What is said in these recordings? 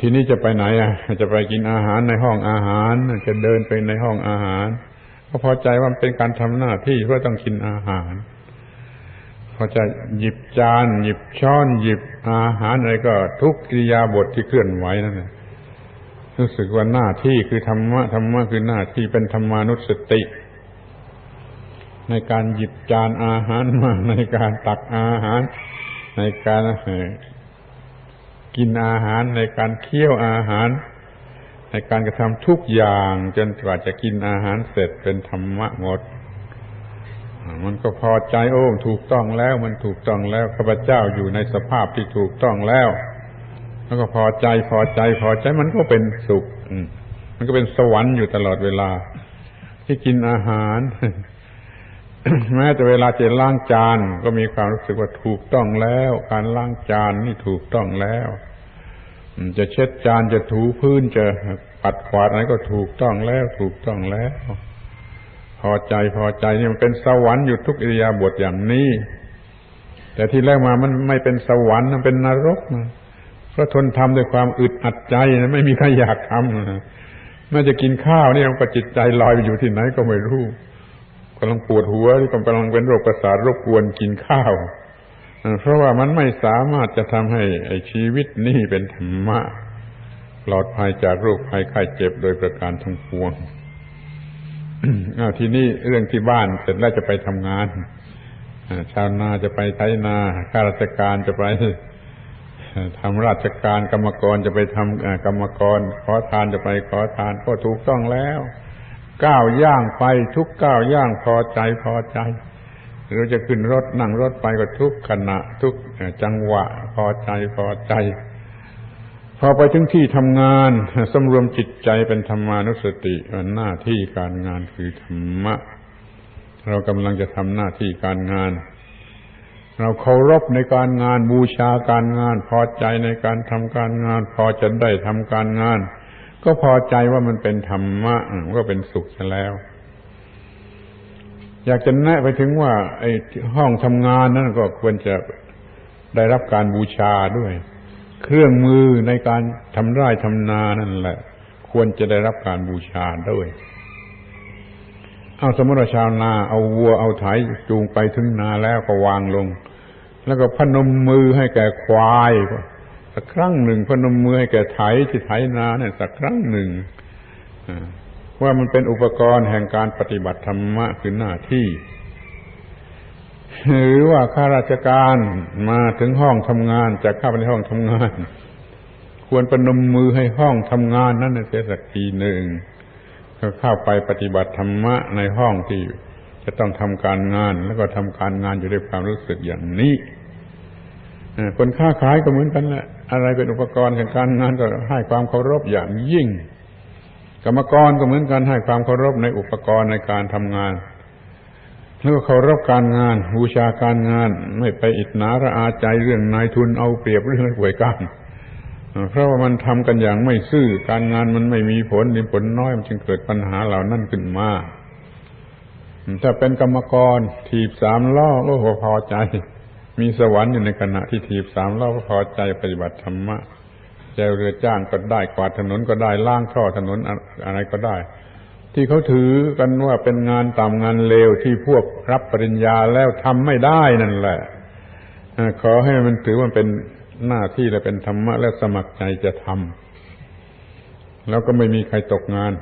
ทีนี้จะไปไหนอะ จะไปกินอาหารในห้องอาหาร จะเดินไปในห้องอาหาร ก็พอใจว่ามันเป็นการทำหน้าที่เพื่อต้องกินอาหารพอจะหยิบจาน หยิบช้อน หยิบอาหารอะไรก็ ทุกกิริยาบทที่เคลื่อนไหวนั่นแหละรู้สึกว่าหน้าที่คือธรรมะธรรมะคือหน้าที่เป็นธรรมานุสติ ในการหยิบจานอาหารมาในการตักอาหาร ในการ กินอาหารในการเคี่ยวอาหาร ในการกระทำทุกอย่างจนกว่าจะกินอาหารเสร็จเป็นธรรมะหมด มันก็พอใจโอ้ถูกต้องแล้วมันถูกต้องแล้วข้าพเจ้าอยู่ในสภาพที่ถูกต้องแล้ว แล้วก็พอใจพอใจพอใจมันก็เป็นสุขมันก็เป็นสวรรค์อยู่ตลอดเวลา ที่กินอาหาร แม้แต่เวลาจะล้างจานก็มีความรู้สึกว่าถูกต้องแล้ว การล้างจานนี่ถูกต้องแล้ว จะเช็ดจานจะถูพื้นจะปัดขวาดอะไรก็ถูกต้องแล้ว ถูกต้องแล้ว พอใจพอใจนี่มันเป็นสวรรค์อยู่ทุกอิริยาบถอย่างนี้ แต่ที่แรกมามันไม่เป็นสวรรค์มันเป็นนรกนะเพราะทนทำด้วยความอึดอัดใจนะไม่มีใครอยากทำนะแม้จะกินข้าวนี่มันก็จิตใจลอยไปอยู่ที่ไหนก็ไม่รู้ำลังปวดหัวหรือกำลังเป็นโรคประสาทรบกวนกินข้าวเพราะว่ามันไม่สามารถจะทำให้ชีวิตนี่เป็นธรรมะปลอดภัยจากโรคภัยไข้เจ็บโดยประการทั้งปวงอาทีนี้เรื่องที่บ้านเสร็จแล้วจะไปทำงานชาวนาจะไปไถนาข้าราชการจะไปทำราชการกรรมกรจะไปทำกรรมกร ขอทานจะไปขอทานก็ถูกต้องแล้ว ก้าวย่างไปทุกก้าวย่างพอใจพอใจหรือจะขึ้นรถนั่งรถไปก็ทุกขณะ ทุกจังหวะ พอใจพอใจ พอไปถึงที่ทำงานสำรวมจิตใจเป็นธรรมานุสติหน้าที่การงานคือธรรมะ เรากำลังจะทำหน้าที่การงาน เราเคารพในการงานบูชาการงาน พอใจในการทำการงาน พอจะได้ทำการงาน ก็พอใจว่ามันเป็นธรรมะก็เป็นสุขแล้ว อยากจะแนะไปถึงว่า ไอ้ห้องทำงานนั่นก็ควรจะได้รับการบูชาด้วย เครื่องมือในการทำไร่ทำนานั่นแหละ ควรจะได้รับการบูชาด้วยเอาสมมติชาวนา เอาวัวเอาไถจูงไปถึงนาแล้วก็วางลง แล้วก็พนมมือให้แก่ควาย สักครั้งหนึ่งพนมมือให้แก่ไถที่ไถนาเนี่ยสักครั้งหนึ่งว่ามันเป็นอุปกรณ์แห่งการปฏิบัติธรรมะคือหน้าที่ หรือว่าข้าราชการมาถึงห้องทำงานจะเข้าไปในห้องทำงาน ควรประนมมือให้ห้องทำงานนั้นเสียสักทีหนึ่งก็เข้าไปปฏิบัติธรรมะในห้องที่จะต้องทำการงาน แล้วก็ทำการงานอยู่ด้วยความรู้สึกอย่างนี้คนค้าขายก็เหมือนกันแหละ อะไรเป็นอุปกรณ์แห่งการงานก็ให้ความเคารพอย่างยิ่ง กรรมกรก็เหมือนกันให้ความเคารพในอุปกรณ์ในการทำงาน แล้วก็เคารพการงานบูชาการงาน ไม่ไปอิจนาระอาใจเรื่องนายทุนเอาเปรียบเรื่องป่วยกันเพราะว่ามันทำกันอย่างไม่ซื่อการงานมันไม่มีผลมีผลน้อยมันจึงเกิดปัญหาเหล่านั้นขึ้นมาถ้าเป็นกรรมกรถีบสามล้อก็พอใจ มีสวรรค์อยู่ในขณะที่ถีบสามล้อก็พอใจปฏิบัติธรรมะจเรือจ้างก็ได้กวาดถนนก็ได้ล่างท่อถนนอะไรก็ได้ ที่เขาถือกันว่าเป็นงานต่ำงานเลวที่พวกรับปริญญาแล้วทำไม่ได้นั่นแหละขอให้มันถือว่าเป็นหน้าที่และเป็นธรรมะและสมัครใจจะทำแล้วก็ไม่มีใครตกงาน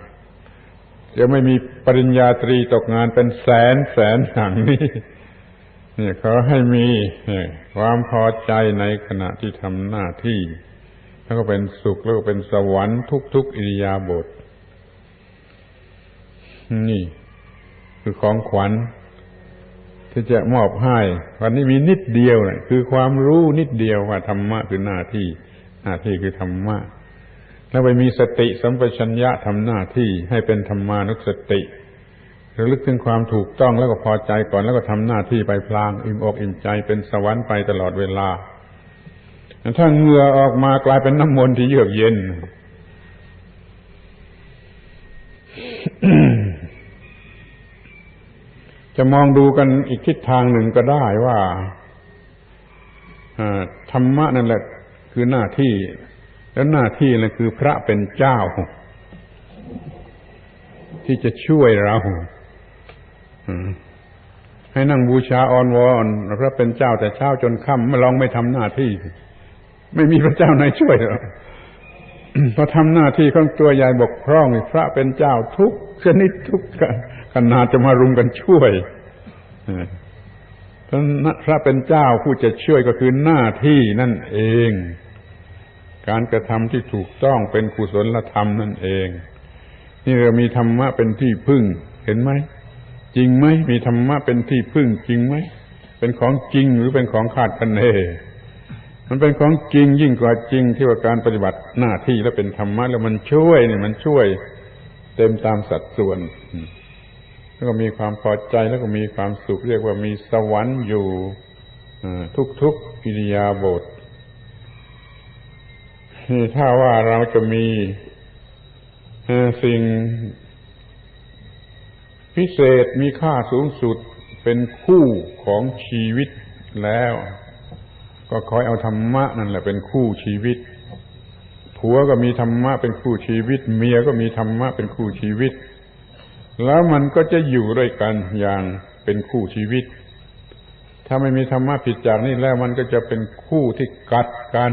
จะไม่มีปริญญาตรีตกงานเป็นแสนแสนอย่างนี้ นี่ขอให้มีความพอใจในขณะที่ทำหน้าที่ แล้วก็เป็นสุขแล้วก็เป็นสวรรค์ทุก ๆ อิริยาบถนี่ คือของขวัญ ที่จะมอบให้วันนี้มีนิดเดียวนะคือความรู้นิดเดียวว่าธรรมะคือหน้าที่ หน้าที่คือธรรมะแล้วไปมีสติสัมปชัญญะทำหน้าที่ให้เป็นธรรมานุสติ ระลึกถึงความถูกต้องแล้วก็พอใจก่อนแล้วก็ทำหน้าที่ไปพลาง อิ่มอกอิ่มใจเป็นสวรรค์ไปตลอดเวลาถ้าเหงื่อออกมากลายเป็นน้ำมนต์ที่เยือกเย็น จะมองดูกันอีกทิศทางหนึ่งก็ได้ว่าธรรมะนั่นแหละคือหน้าที่ แล้วหน้าที่นั่นคือพระเป็นเจ้า ที่จะช่วยเรา ให้นั่งบูชาออนวอนพระเป็นเจ้าแต่เช้าจนค่ำไม่ลองไม่ทำหน้าที่ ไม่มีพระเจ้าไหนช่วยเราพอทำหน้าที่ของตัวใหญ่บกพร่องพระเป็นเจ้าทุกชนิดทุกขนาดจะมารุมกันช่วยพระเป็นเจ้าผู้จะช่วยก็คือหน้าที่นั่นเอง การกระทำที่ถูกต้องเป็นกุศลธรรมนั่นเอง นี่เรามีธรรมะเป็นที่พึ่งเห็นไหม จริงไหมมีธรรมะเป็นที่พึ่งจริงไหมเป็นของจริงหรือเป็นของขาดคะเนมันเป็นของจริงยิ่งกว่าจริงที่ว่าการปฏิบัติหน้าที่แล้วเป็นธรรมะแล้วมันช่วยนี่มันช่วย เต็มตามสัดส่วน แล้วก็มีความพอใจแล้วก็มีความสุขเรียกว่ามีสวรรค์อยู่ทุกๆกิริยาบทถ้าว่าเราจะมีสิ่ง พิเศษมีค่าสูงสุดเป็นคู่ของชีวิตแล้ว ก็คอยเอาธรรมะนั่นแหละเป็นคู่ชีวิต ผัวก็มีธรรมะเป็นคู่ชีวิต เมียก็มีธรรมะเป็นคู่ชีวิต แล้วมันก็จะอยู่ด้วยกันอย่างเป็นคู่ชีวิต ถ้าไม่มีธรรมะผิดจากนี้แล้วมันก็จะเป็นคู่ที่กัดกัน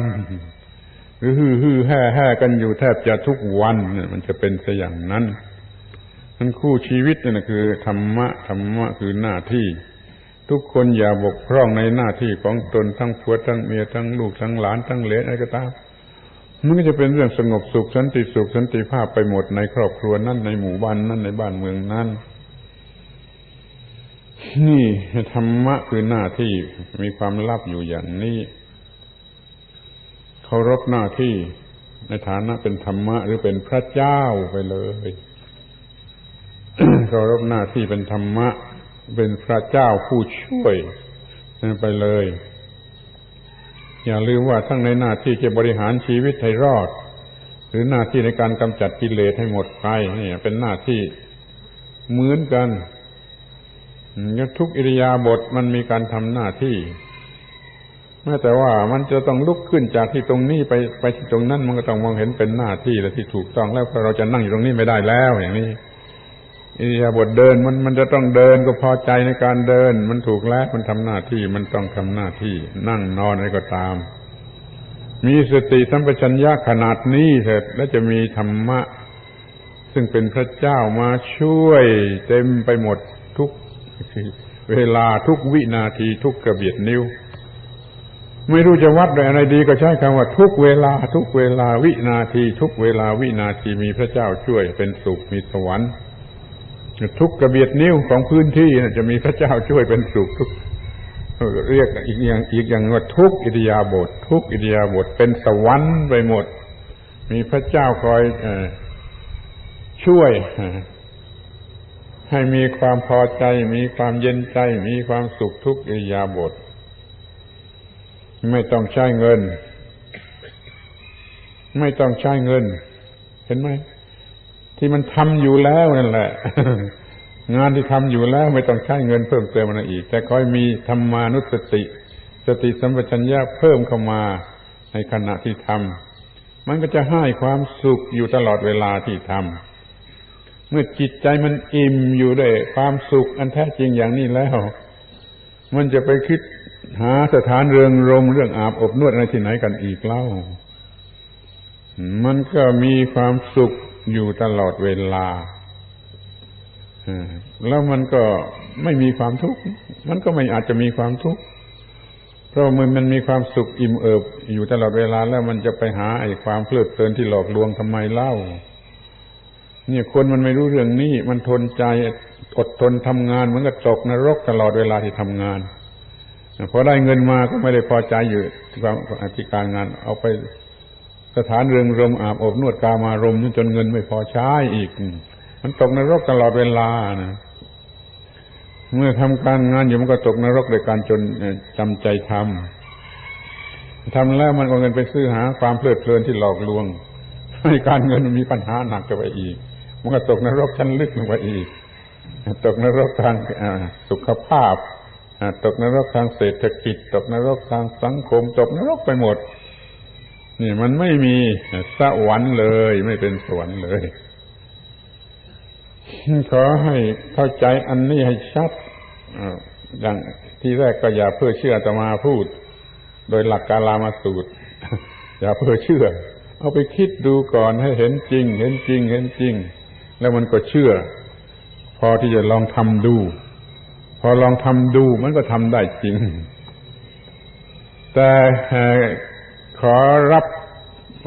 หรือฮือฮือแห่แห่กันอยู่แทบจะทุกวันมันจะเป็นซะอย่างนั้น มันคู่ชีวิตนี่นะคือธรรมะธรรมะคือหน้าที่ ทุกคนอย่าบกพร่องในหน้าที่ของตนทั้งผัวทั้งเมียทั้งลูกทั้งหลานทั้งเลนอะไรก็ตามมันก็จะเป็นเรื่องสงบสุขสันติสุขสันติภาพไปหมดในครอบครัวนั่นในหมู่บ้านนั่นในบ้านเมืองนั่นนี่ธรรมะคือหน้าที่มีความลับอยู่อย่างนี้เคารพหน้าที่ในฐานะเป็นธรรมะหรือเป็นพระเจ้าไปเลย เคารพหน้าที่เป็นธรรมะ เป็นพระเจ้าผู้ช่วยไปเลย อย่าลืมว่าทั้งในหน้าที่จะบริหารชีวิตให้รอด หรือหน้าที่ในการกำจัดกิเลสให้หมดไปนี่เป็นหน้าที่เหมือนกันทุกอิริยาบถมันมีการทำหน้าที่แม้แต่ว่ามันจะต้องลุกขึ้นจากที่ตรงนี้ไปไปที่ตรงนั้นมันก็ต้องมองเห็นเป็นหน้าที่และที่ถูกต้องแล้วเพราะเราจะนั่งอยู่ตรงนี้ไม่ได้แล้วอย่างนี้ อิริยาบถเดินมันมันจะต้องเดินก็พอใจในการเดิน มันถูกแล้วมันทำหน้าที่มันต้องทำหน้าที่ นั่งนอนอะไรก็ตาม มีสติสัมปชัญญะขนาดนี้เถิดและจะมีธรรมะ ซึ่งเป็นพระเจ้ามาช่วยเต็มไปหมดทุกเวลาทุกวินาทีทุกกระเบียดนิ้ว ไม่รู้จะวัดโดยอะไรดีก็ใช้คำว่าทุกเวลาทุกเวลาวินาที ทุกเวลาวินาทีมีพระเจ้าช่วยเป็นสุขมีสวรรค์ ทุกกระเบียดนิ้วของพื้นที่จะมีพระเจ้าช่วยเป็นสุขทุกเรียกอีกอย่างอีกอย่างว่าทุกอิริยาบถทุกอิริยาบถเป็นสวรรค์ไปหมด มีพระเจ้าคอยช่วย ให้มีความพอใจ มีความเย็นใจ มีความสุขทุกอิริยาบถไม่ต้องใช้เงิน ไม่ต้องใช้เงิน เห็นไหม ที่มันทำอยู่แล้วนั่นแหละ งานที่ทำอยู่แล้วไม่ต้องใช้เงินเพิ่มเติมอะไรอีก แต่คอยมีธรรมานุสติ สติสัมปชัญญะเพิ่มเข้ามาในขณะที่ทำมันก็จะให้ความสุขอยู่ตลอดเวลาที่ทำเมื่อจิตใจมันอิ่มอยู่ด้วยความสุขอันแท้จริงอย่างนี้แล้ว มันจะไปคิดหาสถานเรืองรมเรื่องอาบอบนวดอะไรที่ไหนกันอีกเล่า มันก็มีความสุข อยู่ตลอดเวลาแล้วมันก็ไม่มีความทุกข์มันก็ไม่อาจจะมีความทุกข์เพราะมันมันมีความสุขอิ่มเอิบ อยู่ตลอดเวลาแล้วมันจะไปหาไอ้ความเพลิดเพลินที่หลอกลวงทำไมเล่า เนี่ยคนมันไม่รู้เรื่องนี้ มันทนใจอดทนทำงานเหมือนกับตกนรกตลอดเวลาที่ทำงานพอได้เงินมาก็ไม่ได้พอใจอยู่ความอธิการงานเอาไป สถานเรืองรมอาบอบนวดกามารมจนเงินไม่พอใช้อีก มันตกนรกตลอดเวลานะเมื่อทำการงานอยู่มันก็ตกนรกโดยการจนจำใจทำทำแล้วมันก็เงินไปซื้อหาความเพลิดเพลินที่หลอกลวง ให้การเงินมันมีปัญหาหนักไปอีก มันก็ตกนรกชั้นลึกลงไปอีก ตกนรกทางสุขภาพตกนรกทางเศรษฐกิจ ตกนรกทางสังคม ตกนรกไปหมด นี่มันไม่มีสวรรค์เลย ไม่เป็นสวรรค์เลย ขอให้เข้าใจอันนี้ให้ชัดอย่างที่แรกก็อย่าเพื่อเชื่อตมาพูด โดยหลักการามาสูตร อย่าเพื่อเชื่อ เอาไปคิดดูก่อนให้เห็นจริง เห็นจริง เห็นจริง แล้วมันก็เชื่อ พอที่จะลองทำดู พอลองทำดูมันก็ทำได้จริง แต่ ขอรับ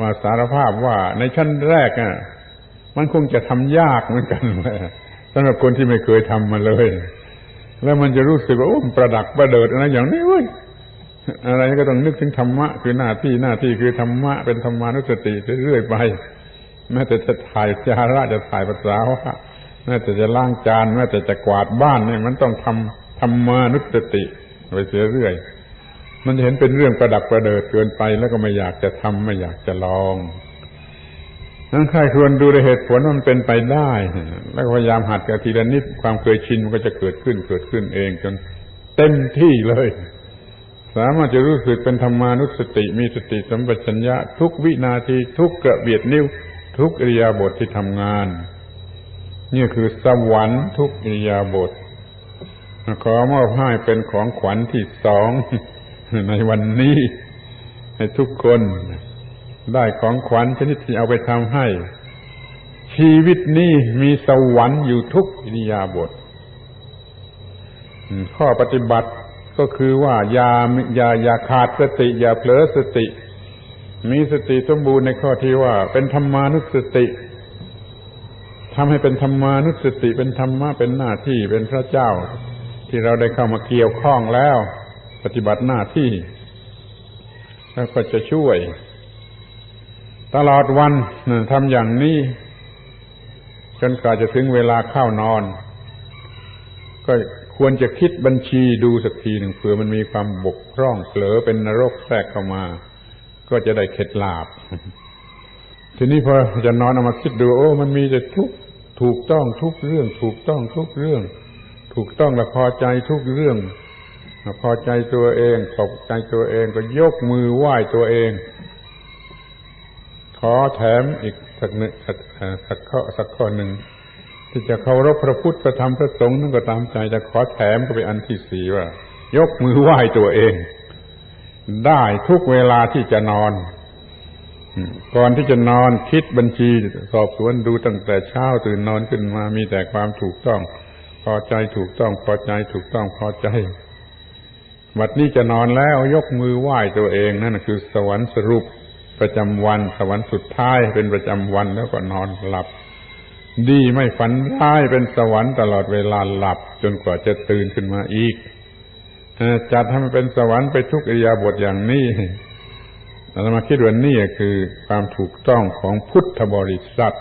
ว่าสารภาพว่าในชั้นแรกอะมันคงจะทำยากเหมือนกันสำหรับคนที่ไม่เคยทำมาเลย แล้วมันจะรู้สึกว่าโอ้ประดักประเดิดอะไรอย่างนี้เว้ยอะไรก็ต้องนึกถึงธรรมะคือหน้าที่หน้าที่คือธรรมะเป็นธรรมานุสติเรื่อยไปแม้แต่จะถ่ายจาระจะถ่ายภาษาว่าแม้แต่จะล้างจานแม้แต่จะกวาดบ้านเนี่ยมันต้องทำธรรมานุสติไปเสียเรื่อย มันเห็นเป็นเรื่องประดักประเดิดเกินไปแล้วก็ไม่อยากจะทำไม่อยากจะลองนั้นใครควรดูในเหตุผลมันเป็นไปได้ แล้วพยายามหัดกันทีละนิดความเคยชินมันก็จะเกิดขึ้นเกิดขึ้นเองจนเต็มที่เลย สามารถจะรู้สึกเป็นธรรมานุสติมีสติสัมปชัญญะ ทุกวินาทีทุกกระเบียดนิ้ว ทุกอิริยาบถทที่ทำงาน นี่คือสวรรค์ทุกอิริยาบถขอมอบให้เป็นของขวัญที่สอง ในวันนี้ ให้ทุกคนได้ของขวัญชนิดที่เอาไปทำให้ ชีวิตนี้มีสวรรค์อยู่ทุกอิริยาบถข้อปฏิบัติก็คือว่าอย่าอย่าอย่าขาดสติ อย่าเผลอสติ มีสติสมบูรณ์ในข้อที่ว่า เป็นธรรมานุสติทำให้เป็นธรรมานุสติเป็นธรรมะเป็นหน้าที่เป็นพระเจ้า ที่เราได้เข้ามาเกี่ยวข้องแล้ว ปฏิบัติหน้าที่ แล้วก็จะช่วย ตลอดวันทำอย่างนี้ จนกว่าจะถึงเวลาเข้านอน ก็ควรจะคิดบัญชีดูสักทีหนึ่งเผื่อมันมีความบกพร่องเผลอเป็นนรกแทรกเข้ามา ก็จะได้เข็ดลาบ ทีนี้พอจะนอนเอามาคิดดู โอ้ มันมีแต่ทุกถูกต้องทุกเรื่อง ถูกต้องทุกเรื่อง ถูกต้องและพอใจทุกเรื่อง พอใจตัวเองขอบใจตัวเองก็ยกมือไหว้ตัวเอง ขอแถมอีกสักหนึ่งสักข้อสักข้อหนึ่งที่จะเคารพพระพุทธพระธรรมพระสงฆ์นั่นก็ตามใจแต่ขอแถมก็ไปอันที่สี่ว่า ยกมือไหว้ตัวเอง ได้ทุกเวลาที่จะนอนก่อนที่จะนอนคิดบัญชีสอบสวนดูตั้งแต่เช้าตื่นนอนขึ้นมามีแต่ความถูกต้อง พอใจถูกต้อง พอใจถูกต้องพอใจ บัดนี้จะนอนแล้วยกมือไหว้ตัวเองนั่นคือ สวรรค์สรุปประจำวัน สวรรค์สุดท้ายเป็นประจำวันแล้วก็นอนหลับ ดีไม่ฝันร้ายเป็นสวรรค์ตลอดเวลาหลับ จนกว่าจะตื่นขึ้นมาอีกจัดให้มันเป็นสวรรค์ไปทุกอิยาบทอย่างนี้เรามาคิดว่านี่คือความถูกต้องของพุทธบริษัท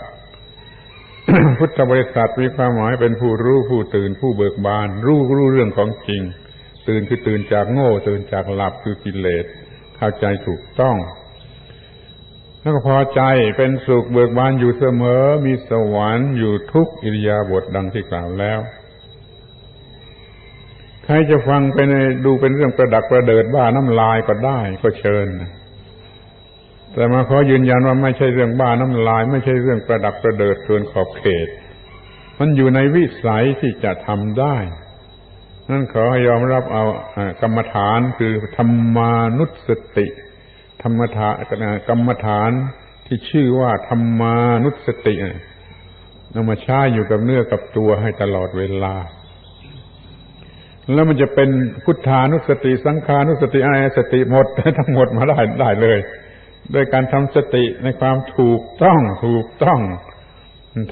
พุทธบริษัทมีความหมายเป็นผู้รู้ผู้ตื่นผู้เบิกบาน รู้รู้เรื่องของจริง ตื่นคือตื่นจากโง่ ตื่นจากหลับคือกิเลสเข้าใจถูกต้อง แล้วก็พอใจเป็นสุขเบิกบานอยู่เสมอ มีสวรรค์อยู่ทุกอิริยาบถดังที่กล่าวแล้ว ใครจะฟังไปในดูเป็นเรื่องประดักประเดิดบ้าน้ำลายก็ได้ก็เชิญแต่มาขอยืนยันว่าไม่ใช่เรื่องบ้าน้ำลาย ไม่ใช่เรื่องประดักประเดิดเกินขอบเขต มันอยู่ในวิสัยที่จะทำได้ นั่นขอให้ยอมรับเอากรรมฐานคือธรรมานุสติ ธรรมฐานกรรมฐานที่ชื่อว่าธรรมานุสตินำมาใช้อยู่กับเนื้อกับตัวให้ตลอดเวลา แล้วมันจะเป็นพุทธานุสติ สังขานุสติอะไรสติหมดทั้งหมดมาได้ได้เลย โดยการทำสติในความถูกต้องถูกต้อง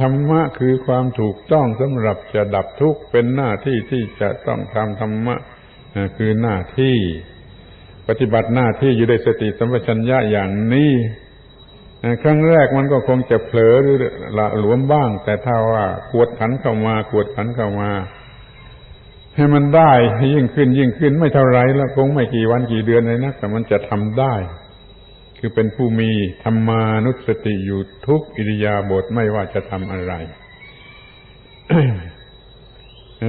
ธรรมะคือความถูกต้องสำหรับจะดับทุกข์เป็นหน้าที่ที่จะต้องทำธรรมะคือหน้าที่ ปฏิบัติหน้าที่อยู่ในสติสัมปชัญญะอย่างนี้ครั้งแรกมันก็คงจะเผลอหรือละหลวมบ้าง แต่ถ้าว่าขวดขันเข้ามาขวดขันเข้ามา ให้มันได้ยิ่งขึ้นยิ่งขึ้นไม่เท่าไรแล้วคงไม่กี่วันกี่เดือนเลยนะแต่มันจะทำได้ คือเป็นผู้มีธรรมานุสติอยู่ทุกอิริยาบถไม่ว่าจะทำอะไร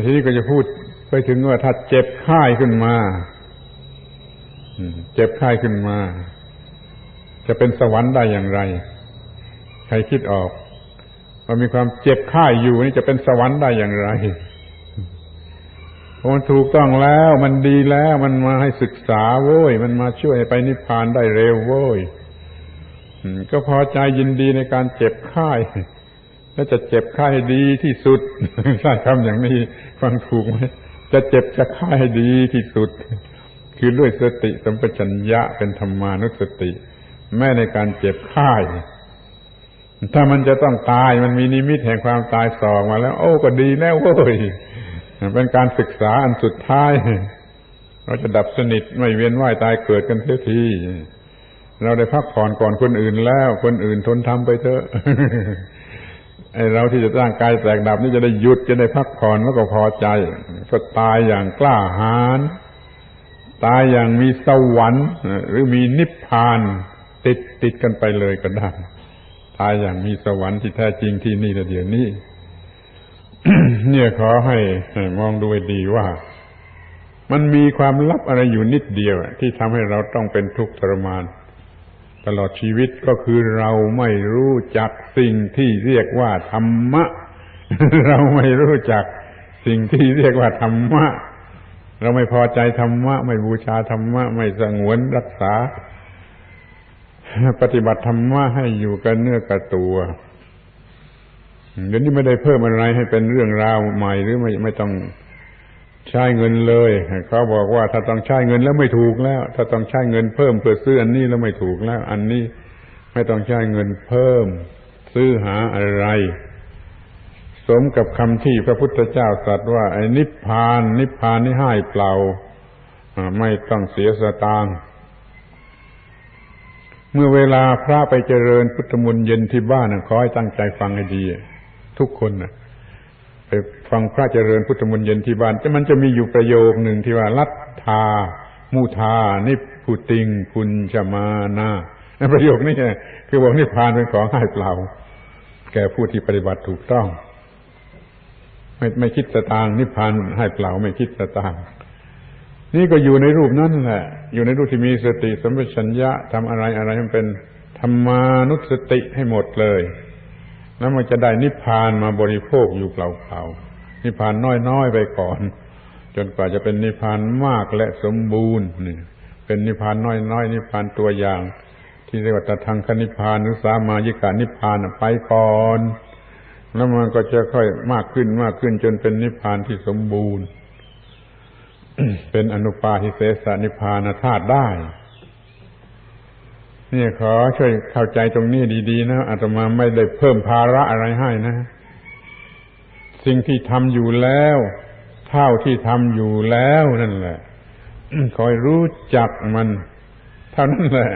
ทีนี้ก็จะพูดไปถึงว่าถ้าเจ็บไข้ขึ้นมาเจ็บไข้ขึ้นมา จะเป็นสวรรค์ได้อย่างไร ใครคิดออกว่ามีความเจ็บไข้อยู่นี่จะเป็นสวรรค์ได้อย่างไร มันถูกต้องแล้ว มันดีแล้ว มันมาให้ศึกษาโว้ย มันมาช่วยไปนิพพานได้เร็วโว้ยก็พอใจยินดีในการเจ็บไข้แล้วจะเจ็บไข้ดีที่สุดใช่คำอย่างนี้ ฟังถูกไหมจะเจ็บจะไข้ดีที่สุด คือด้วยสติสัมปชัญญะเป็นธรรมานุสติ แม้ในการเจ็บไข้ถ้ามันจะต้องตายมันมีนิมิตแห่งความตายสองมาแล้ว โอ้ก็ดีแล้วโว้ย เป็นการศึกษาอันสุดท้าย เราจะดับสนิทไม่เวียนว่ายตายเกิดกันเสียทีเราได้พักผ่อนก่อนคนอื่นแล้ว คนอื่นทนทำไปเถอะไอเราที่จะร่างกายแตกดับนี่จะได้หยุดจะได้พักผ่อนแล้วก็พอใจ ก็ตายอย่างกล้าหาญตายอย่างมีสวรรค์หรือมีนิพพาน ติดติดกันไปเลยก็ได้ตายอย่างมีสวรรค์ที่แท้จริงที่นี่แต่เดี๋ยวนี้ เนี่ยขอให้มองดูดีว่า มันมีความลับอะไรอยู่นิดเดียว ที่ทำให้เราต้องเป็นทุกข์ทรมาน ตลอดชีวิตก็คือเราไม่รู้จักสิ่งที่เรียกว่าธรรมะ เราไม่รู้จักสิ่งที่เรียกว่าธรรมะ เราไม่พอใจธรรมะ ไม่บูชาธรรมะ ไม่สงวนรักษา ปฏิบัติธรรมะให้อยู่กันเนื้อกับตัว เดี๋ยวนี้ไม่ได้เพิ่มอะไรให้เป็นเรื่องราวใหม่หรือไม่ไม่ต้องใช้เงินเลยเขาบอกว่าถ้าต้องใช้เงินแล้วไม่ถูกแล้ว ถ้าต้องใช้เงินเพิ่มเพื่อซื้ออันนี้แล้วไม่ถูกแล้ว อันนี้ไม่ต้องใช้เงินเพิ่ม ซื้อหาอะไร สมกับคำที่พระพุทธเจ้าตรัสว่าไอ้นิพพาน นิพพานนี่ให้เปล่าไม่ต้องเสียสตางค์เมื่อเวลาพระไปเจริญพุทธมนต์เย็นที่บ้านขอให้ตั้งใจฟังให้ดี ทุกคนนะไปฟังพระเจริญพุทธมนต์เย็นที่บ้านจะมันจะมีอยู่ประโยคหนึ่งที่ว่า ลัทธามุทานิพุติงคุณชมานาประโยคนี้คือบอกนิพพานเป็นของให้เปล่า แก่ผู้ที่ปฏิบัติถูกต้อง ไม่ไม่คิดสตางนิพพานให้เปล่าไม่คิดสตางนี่ก็อยู่ในรูปนั้นแหละ อยู่ในรูปที่มีสติสัมปชัญญะทำอะไรอะไรมันเป็นธรรมานุสติให้หมดเลย แล้วมันจะได้นิพพานมาบริโภคอยู่เปล่าๆนิพพานน้อยๆไปก่อน จนกว่าจะเป็นนิพพานมากและสมบูรณ์นี่เป็นนิพพานน้อยๆนิพพานตัวอย่าง ที่เรียกว่าตทางคนิพพานหรือสามายิกานิพพานไปก่อน แล้วมันก็จะค่อยมากขึ้นมากขึ้น จนเป็นนิพพานที่สมบูรณ์ เป็นอนุปาทิเสสนิพพานธาตุได้ นี่ขอช่วยเข้าใจตรงนี้ดีๆนะอาตมาไม่ได้เพิ่มภาระอะไรให้นะ สิ่งที่ทำอยู่แล้วเท่าที่ทำอยู่แล้วนั่นแหละคอยรู้จักมัน เท่านั้นแหละ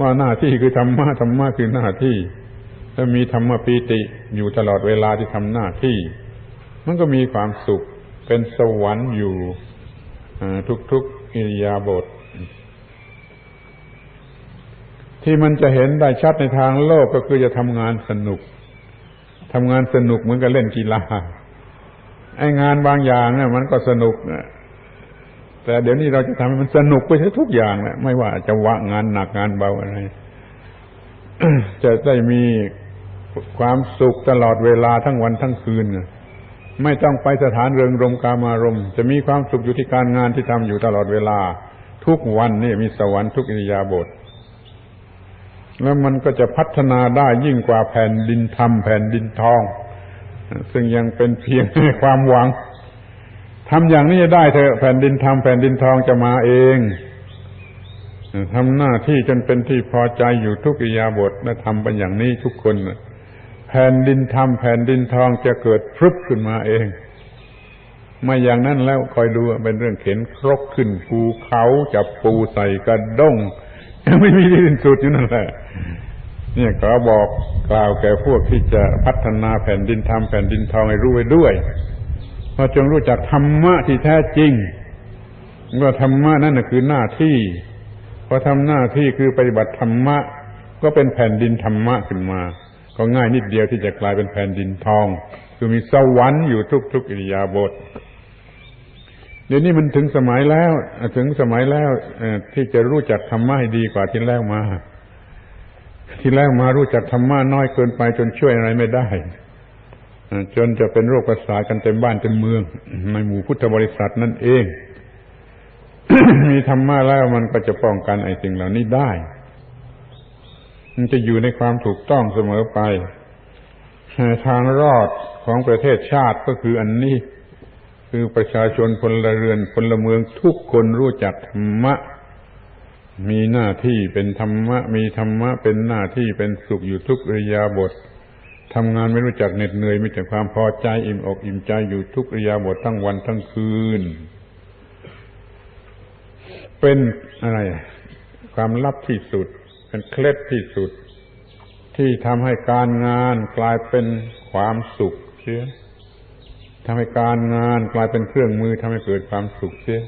ว่าหน้าที่คือธรรมะธรรมะคือหน้าที่ถ้ามีธรรมปีติอยู่ตลอดเวลาที่ทำหน้าที่ มันก็มีความสุขเป็นสวรรค์อยู่ทุกๆอิริยาบถ ที่มันจะเห็นได้ชัดในทางโลกก็คือจะทำงานสนุกทำงานสนุกเหมือนกับเล่นกีฬาไอ้งานบางอย่างเนี่ยมันก็สนุกแต่เดี๋ยวนี้เราจะทำให้มันสนุกไปทุกอย่างแหละไม่ว่าจะวะงานหนักงานเบาอะไร จะได้มีความสุขตลอดเวลาทั้งวันทั้งคืนไม่ต้องไปสถานเริงรมกามารมจะมีความสุขอยู่ที่การงานที่ทำอยู่ตลอดเวลา ทุกวันนี่มีสวรรค์ทุกอิริยาบถ แล้วมันก็จะพัฒนาได้ยิ่งกว่าแผ่นดินธรรมแผ่นดินทอง ซึ่งยังเป็นเพียงความหวังทำอย่างนี้ได้เถอะแผ่นดินธรรมแผ่นดินทองจะมาเองทำหน้าที่จนเป็นที่พอใจอยู่ทุกอิยาบทและทำเป็นอย่างนี้ทุกคนแผ่นดินธรรมแผ่นดินทองจะเกิดพรึบขึ้นมาเองไม่อย่างนั้นแล้วคอยดูเป็นเรื่องเข็นครกขึ้นภูเขาจับปูใส่กระด้ง ไม่มีที่สิ้นสุดอยู่นั่นแหละเนี่ยขอบอกกล่าวแก่พวกที่จะพัฒนาแผ่นดินทำแผ่นดินทองให้รู้ไว้ด้วยพอจงรู้จักธรรมะที่แท้จริงว่าธรรมะนั่นคือหน้าที่พอทำหน้าที่คือปฏิบัติธรรมะ ก็เป็นแผ่นดินธรรมะขึ้นมา ก็ง่ายนิดเดียวที่จะกลายเป็นแผ่นดินทอง คือมีสวรรค์อยู่ทุกๆอิริยาบถ เดี๋ยวนี้มันถึงสมัยแล้วถึงสมัยแล้วที่จะรู้จักธรรมะให้ดีกว่าที่แล้วมา ที่แรกมารู้จักธรรมะน้อยเกินไปจนช่วยอะไรไม่ได้จนจะเป็นโรคประสาทกันเต็มบ้านเต็มเมือง ในหมู่พุทธบริษัทนั่นเอง มีธรรมะแล้วมันก็จะป้องกันไอ้สิ่งเหล่านี้ได้ มันจะอยู่ในความถูกต้องเสมอไปทางรอดของประเทศชาติก็คืออันนี้ คือประชาชนพลเรือนพลเมืองทุกคนรู้จักธรรมะ มีหน้าที่เป็นธรรมะ มีธรรมะเป็นหน้าที่เป็นสุขอยู่ทุกอริยาบททำงานไม่รู้จักเหน็ดเหนื่อยมีแต่ความพอใจอิ่มอกอิ่มใจอยู่ทุกอริยาบททั้งวันทั้งคืน เป็นอะไร ความลับที่สุด เป็นเคล็ดที่สุด ที่ทำให้การงานกลายเป็นความสุขเชื่อ ทำให้การงานกลายเป็นเครื่องมือทำให้เกิดความสุขเสีย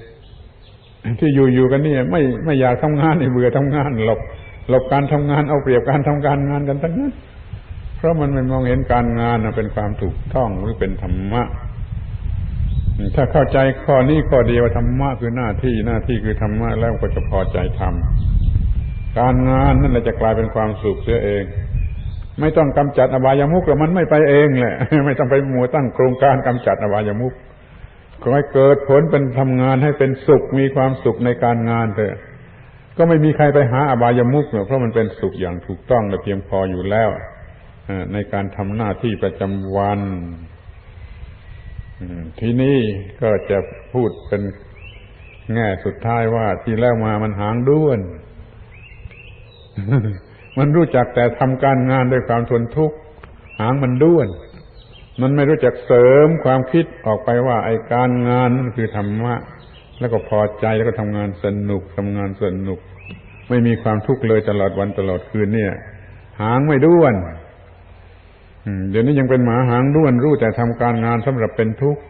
ที่อยู่ๆกันนี่ไม่ไม่อยากทำงานเบื่อทำงานหลบหลบการทำงานเอาเปรียบการทำการงานกันทั้งนั้น เพราะมันไม่มองเห็นการงานเป็นความถูกต้องหรือเป็นธรรมะถ้าเข้าใจข้อนี้ข้อเดียวธรรมะคือหน้าที่หน้าที่คือธรรมะแล้วก็จะพอใจทำการงานนั่นแหละจะกลายเป็นความสุขเสียเอง ไม่ต้องกำจัดอบายามุกแล้วมันไม่ไปเองแหละไม่ต้องไปมัวตั้งโครงการกำจัดอบายามุกขอให้เกิดผลเป็นทำงานให้เป็นสุขมีความสุขในการงานเถอะก็ไม่มีใครไปหาอบายามุกหรอกเพราะมันเป็นสุขอย่างถูกต้องและเพียงพออยู่แล้วในการทำหน้าที่ประจำวันที่นี่ก็จะพูดเป็นแง่สุดท้ายว่า ที่แล้วมามันหางด้วน มันรู้จักแต่ทำการงานด้วยความทนทุกข์หางมันด้วน มันไม่รู้จักเสริมความคิดออกไปว่าไอ้การงานนั่นคือธรรมะ แล้วก็พอใจแล้วก็ทำงานสนุกทำงานสนุก ไม่มีความทุกข์เลยตลอดวันตลอดคืนเนี่ย หางไม่ด้วนเดี๋ยวนี้ยังเป็นหมาหางด้วนรู้แต่ทำการงานสำหรับเป็นทุกข์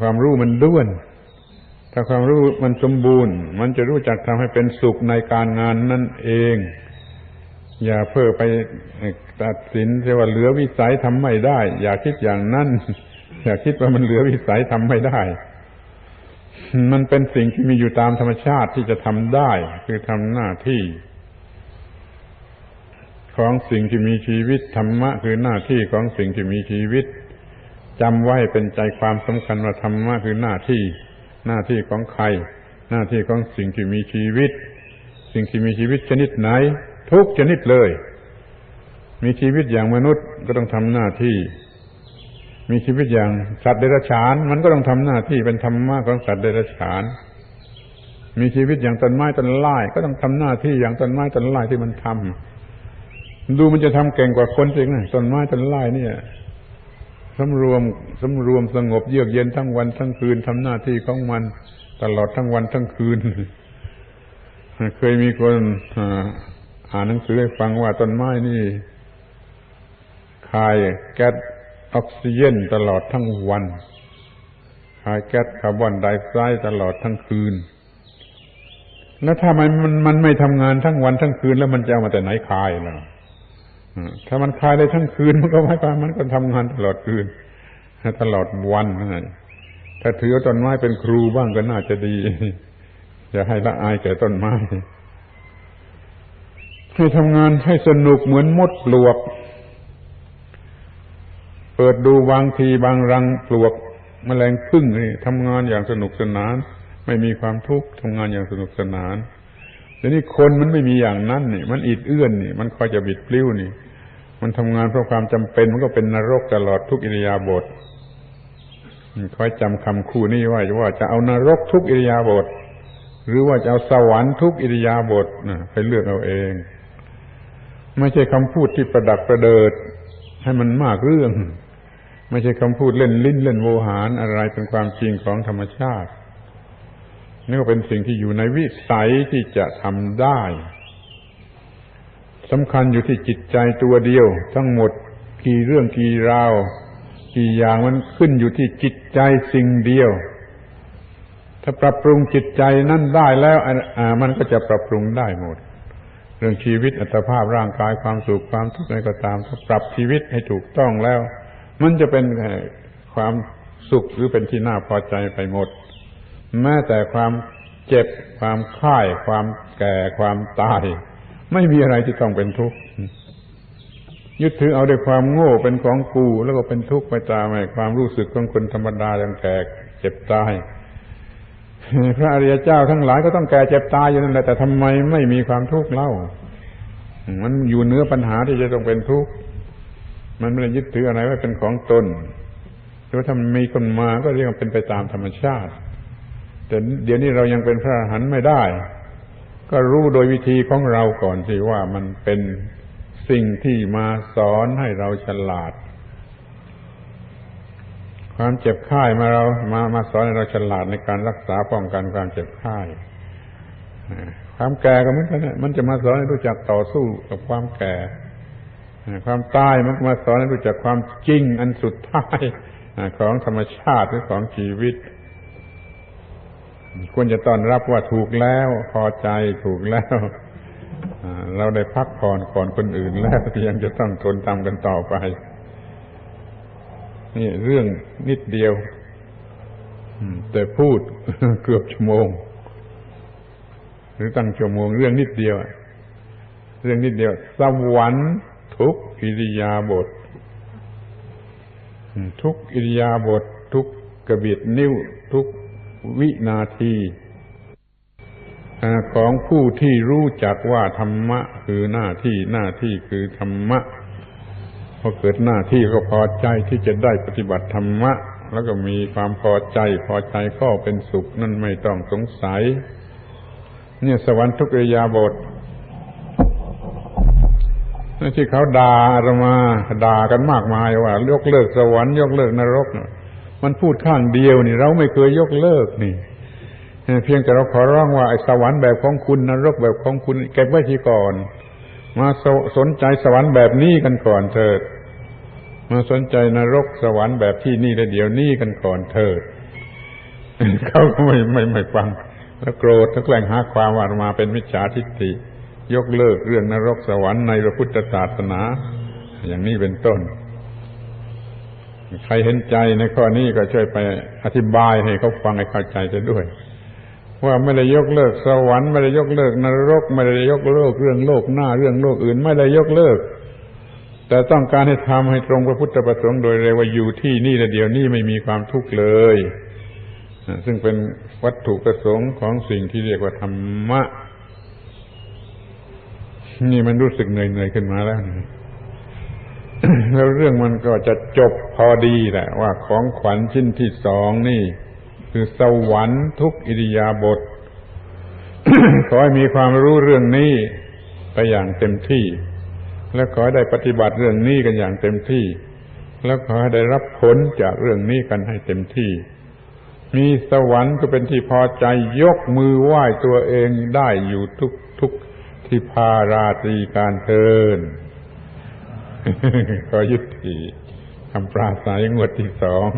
ความรู้มันด้วน ถ้าความรู้มันสมบูรณ์ มันจะรู้จักทำให้เป็นสุขในการงานนั่นเอง อย่าเพ้อไปตัดสินว่าเหลือวิสัยทำไม่ได้ อย่าคิดอย่างนั้น อย่าคิดว่ามันเหลือวิสัยทำไม่ได้ มันเป็นสิ่งที่มีอยู่ตามธรรมชาติที่จะทำได้ คือทำหน้าที่ ของสิ่งที่มีชีวิตธรรมะคือหน้าที่ของสิ่งที่มีชีวิตจำไว้เป็นใจความสำคัญว่าธรรมะคือหน้าที่ หน้าที่ของใคร หน้าที่ของสิ่งที่มีชีวิต สิ่งที่มีชีวิตชนิดไหน ทุกชนิดเลย มีชีวิตอย่างมนุษย์ก็ต้องทำหน้าที่ มีชีวิตอย่างสัตว์เดรัจฉาน มันก็ต้องทำหน้าที่เป็นธรรมะของสัตว์เดรัจฉาน มีชีวิตอย่างต้นไม้ต้นไม้ก็ต้องทำหน้าที่อย่างต้นไม้ต้นไม้ที่มันทำดูมันจะทำเก่งกว่าคนจริงนะต้นไม้ต้นไม้เนี่ย สำรวมสำรวมสงบเยือกเย็นทั้งวันทั้งคืนทำหน้าที่ของมัน ตลอดทั้งวันทั้งคืน เคยมีคนอ่านหนังสือให้ฟังว่าต้นไม้นี่คายแก๊สออกซิเจนตลอดทั้งวันคายแก๊สคาร์บอนไดออกไซด์ตลอดทั้งคืน แล้วถ้ามันมันมันไม่ทำงานทั้งวันทั้งคืน แล้วมันจะเอามาแต่ไหนคายล่ะ ถ้ามันคายได้ทั้งคืนมันก็ไม่ความมันก็ทำงานตลอดคืนตลอดวันนั่นถ้าถือต้นไม้เป็นครูบ้างก็น่าจะดีอย่าให้ละอายแก่ต้นไม้ให้ทำงานให้สนุกเหมือนมดปลวก เปิดดูบางทีบางรังปลวกมแมลงพึ่งนี่ทำงานอย่างสนุกสนาน ไม่มีความทุกข์ทำงานอย่างสนุกสนาน แต่นี่คนมันไม่มีอย่างนั้นนี่ มันอิดเอื้อนนี่ มันคอยจะบิดปลิ้วนี่ มันทำงานเพราะความจำเป็น มันก็เป็นนรกตลอดทุกอิริยาบถคอยจำคำคู่นี้ไว้ว่าจะเอานรกทุกอิริยาบถหรือว่าจะเอาสวรรค์ทุกอิริยาบถนะไปเลือกเอาเอง ไม่ใช่คำพูดที่ประดักประเดิด ให้มันมากเรื่อง ไม่ใช่คำพูดเล่นลิ้นเล่นโวหารอะไรเป็นความจริงของธรรมชาติ นี่ก็เป็นสิ่งที่อยู่ในวิสัยที่จะทำได้สำคัญอยู่ที่จิตใจตัวเดียว ทั้งหมดกี่เรื่องกี่ราวกี่อย่างมันขึ้นอยู่ที่จิตใจสิ่งเดียว ถ้าปรับปรุงจิตใจนั่นได้แล้วมันก็จะปรับปรุงได้หมด เรื่องชีวิตอัตภาพร่างกายความสุขความทุกข์อะไรก็ตาม ถ้าปรับชีวิตให้ถูกต้องแล้ว มันจะเป็นความสุขหรือเป็นที่น่าพอใจไปหมด แม้แต่ความเจ็บความค่าย ความแก่ความตาย ไม่มีอะไรที่ต้องเป็นทุกข์ยึดถือเอาด้วยความโง่เป็นของกูแล้วก็เป็นทุกข์ไปตามไอ้ความรู้สึกของคนธรรมดาอย่างแก่เจ็บตายพระอริยเจ้าทั้งหลายก็ต้องแก่เจ็บตายอยู่นั่นแหละแต่ทำไมไม่มีความทุกข์เล่า มันอยู่เนื้อปัญหาที่จะต้องเป็นทุกข์มันไม่ได้ยึดถืออะไรไว้เป็นของตนหรือว่าถ้ามันมีคนมาก็เรียกว่าเป็นไปตามธรรมชาติ แต่เดี๋ยวนี้เรายังเป็นพระอรหันต์ไม่ได้ ก็รู้โดยวิธีของเราก่อนสิว่ามันเป็นสิ่งที่มาสอนให้เราฉลาด ความเจ็บไข้มาเรามามาสอนให้เราฉลาดในการรักษาป้องกันความเจ็บไข้ความแก่ก็เหมือนกันมันจะมาสอนให้รู้จักต่อสู้กับความแก่ ความตายมันมาสอนให้รู้จักความจริงอันสุดท้ายของธรรมชาติหรือของชีวิต ควรจะต้อนรับว่าถูกแล้ว พอใจถูกแล้วเราได้พักผ่อนก่อนคนอื่นแล้วยังจะต้องทนทำกันต่อไป นี่เรื่องนิดเดียวแต่พูดเกือบชั่วโมง หรือตั้งชั่วโมง เรื่องนิดเดียวเรื่องนิดเดียวสวรรค์ทุกอิริยาบถทุกอิริยาบถทุกกระบิดนิ้วทุก วินาทีของผู้ที่รู้จักว่าธรรมะคือหน้าที่หน้าที่คือธรรมะพอเกิดหน้าที่ก็พอใจที่จะได้ปฏิบัติธรรมะ แล้วก็มีความพอใจพอใจก็เป็นสุขนั่นไม่ต้องสงสัย เนี่ยสวรรค์ทุกอิยาบทที่เขาด่าเรามาด่ากันมากมายว่า ยกเลิกสวรรค์ยกเลิกนรก มันพูดข้างเดียวนี่ เราไม่เคยยกเลิกนี่เพียงแต่เราขอร้องว่าไอ้สวรรค์แบบของคุณนรกแบบของคุณเก็บไว้ทีก่อน มาสสนใจสวรรค์แบบนี้กันก่อนเถิด มาสนใจนรกสวรรค์แบบที่นี่และเดี๋ยวนี้กันก่อนเถิดเขาก็ไม่ไม่ไม่ฟัง แล้วโกรธแล้วแกล้งหาความว่ามาเป็นมิจฉาทิฏฐิยกเลิกเรื่องนรกสวรรค์ในพระพุทธศาสนา อย่างนี้เป็นต้น ใครเห็นใจในข้อนี้ก็ช่วยไปอธิบายให้เขาฟังให้เข้าใจจะด้วย ว่าไม่ได้ยกเลิกสวรรค์ไม่ได้ยกเลิกนรก ไม่ได้ยกเลิกเรื่องโลกหน้าเรื่องโลกอื่น ไม่ได้ยกเลิก แต่ต้องการให้ทำให้ตรงพระพุทธประสงค์โดยเร็วว่าอยู่ที่นี่และเดี๋ยวนี้ไม่มีความทุกข์เลยซึ่งเป็นวัตถุประสงค์ของสิ่งที่เรียกว่าธรรมะ นี่มันรู้สึกเหนื่อยๆขึ้นมาแล้ว แล้วเรื่องมันก็จะจบพอดีแหละว่าของขวัญชิ้นที่สองนี่ คือสวรรค์ทุกอิริยาบถขอให้มีความรู้เรื่องนี้ไปอย่างเต็มที่ และขอให้ได้ปฏิบัติเรื่องนี้กันอย่างเต็มที่ แล้วขอให้ได้รับผลจากเรื่องนี้กันให้เต็มที่ มีสวรรค์ก็เป็นที่พอใจยกมือไหว้ตัวเองได้อยู่ทุกทุกที่พาราตรีการเทิน ขอยุติคำปราศัยงวดที่สอง